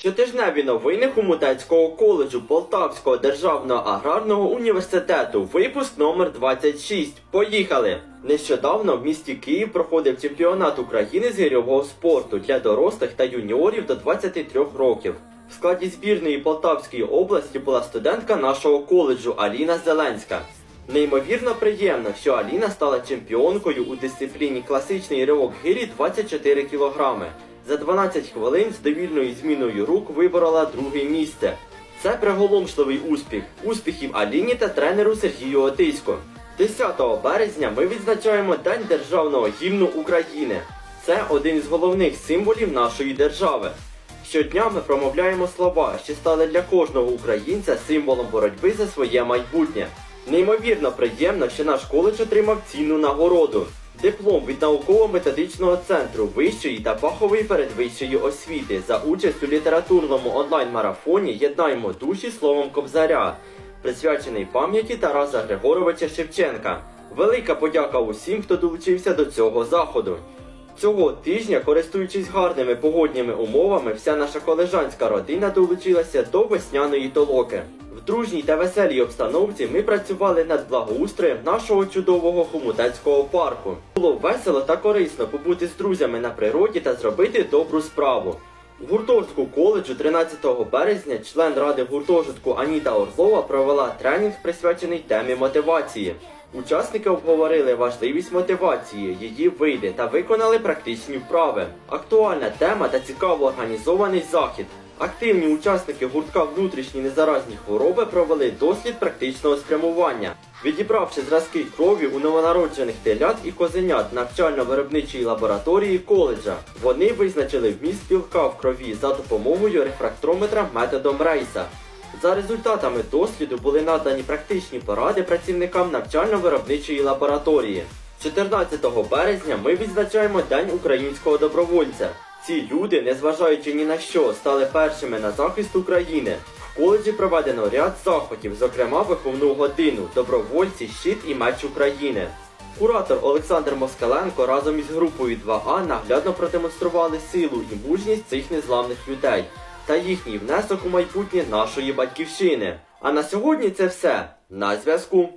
Щотижневі новини Хомутецького коледжу Полтавського державного аграрного університету. Випуск номер 26. Поїхали! Нещодавно в місті Київ проходив чемпіонат України з гірьового спорту для дорослих та юніорів до 23 років. В складі збірної Полтавської області була студентка нашого коледжу Аліна Зеленська. Неймовірно приємно, що Аліна стала чемпіонкою у дисципліні класичний ривок гирі 24 кілограми. За 12 хвилин з довільною зміною рук виборола друге місце. Це приголомшливий успіх. Успіхів Аліні та тренеру Сергію Отисько. 10 березня ми відзначаємо День державного гімну України. Це один із головних символів нашої держави. Щодня ми промовляємо слова, що стали для кожного українця символом боротьби за своє майбутнє. Неймовірно приємно, що наш коледж отримав цінну нагороду. Диплом від науково-методичного центру вищої та фахової передвищої освіти за участь у літературному онлайн-марафоні Єднаймо душі словом Кобзаря, присвячений пам'яті Тараса Григоровича Шевченка. Велика подяка усім, хто долучився до цього заходу. Цього тижня, користуючись гарними погодніми умовами, вся наша колежанська родина долучилася до весняної толоки. В дружній та веселій обстановці ми працювали над благоустроєм нашого чудового хомутецького парку. Було весело та корисно побути з друзями на природі та зробити добру справу. В гуртожитку коледжу 13 березня член ради гуртожитку Аніта Орлова провела тренінг, присвячений темі мотивації. Учасники обговорили важливість мотивації, її види та виконали практичні вправи. Актуальна тема та цікаво організований захід. Активні учасники гуртка внутрішні незаразні хвороби провели дослід практичного спрямування. Відібравши зразки крові у новонароджених телят і козенят навчально-виробничої лабораторії коледжа, вони визначили вміст білка в крові за допомогою рефрактрометра методом Рейса. За результатами досліду були надані практичні поради працівникам навчально-виробничої лабораторії. 14 березня ми відзначаємо День українського добровольця. Ці люди, незважаючи ні на що, стали першими на захист України. В коледжі проведено ряд заходів, зокрема виховну годину, добровольці, щит і меч України. Куратор Олександр Москаленко разом із групою 2А наглядно продемонстрували силу і мужність цих незламних людей та їхній внесок у майбутнє нашої батьківщини. А на сьогодні це все. На зв'язку.